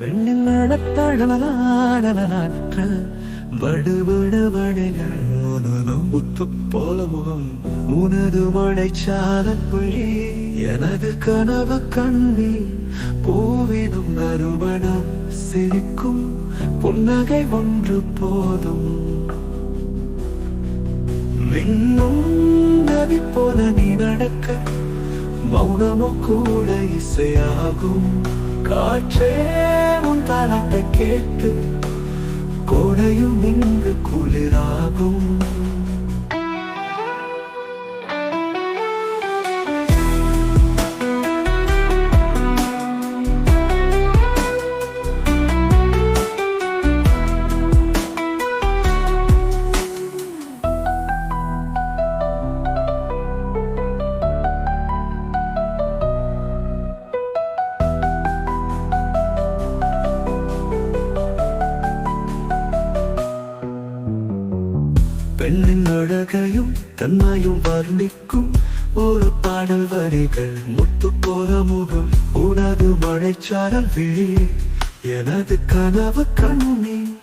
பெண்ணின் முத்து போல முகம் உனது மழைச்சால புள்ளி எனது கனவு கண்ணி பூவினும் நறுமணம் சிரிக்கும் புன்னகை ஒன்று போதும். மின்னும் நவி போல நீ நடக்க மௌனமும் கூட இசையாகும். காற்றே உன் தாளாட்டை கேட்டு கோடையும் இங்கு குளிராகும். பெண்ணின் அழகையும் தன்மையும் வர்ணிக்கும் ஒரு பாடல் வரிகள். முத்து போல முகம் உனது மழைச்சாரல் விழி எனது கனவு கண்ணி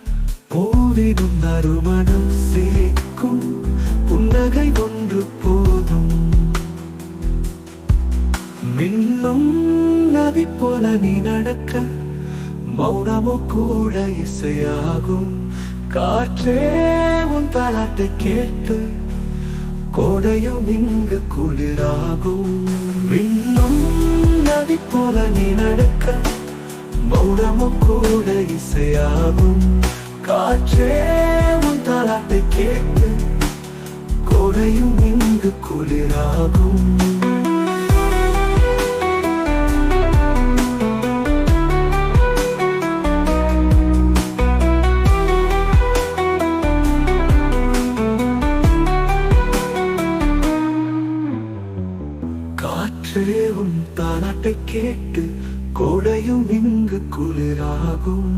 போவிடும் நறுமணம் சிரிக்கும் புன்னகை ஒன்று போதும். மின்னும் நதி போல நீ நடக்க மௌனமோ கூட இசையாகும். காற்றே உன் தாளத்தை கேட்டு கோடையும் இங்கு குளிராகும். மின்னும் நதி போல நீ நடக்க மௌனமோ கூட இசையாகும். காற்றே உன் தாளத்தை கேட்டு கோடையும் இங்கு குளிராகும். காற்றே உன் தானாட்டை கேட்டு கோடையும் இங்கு குளிராகும்.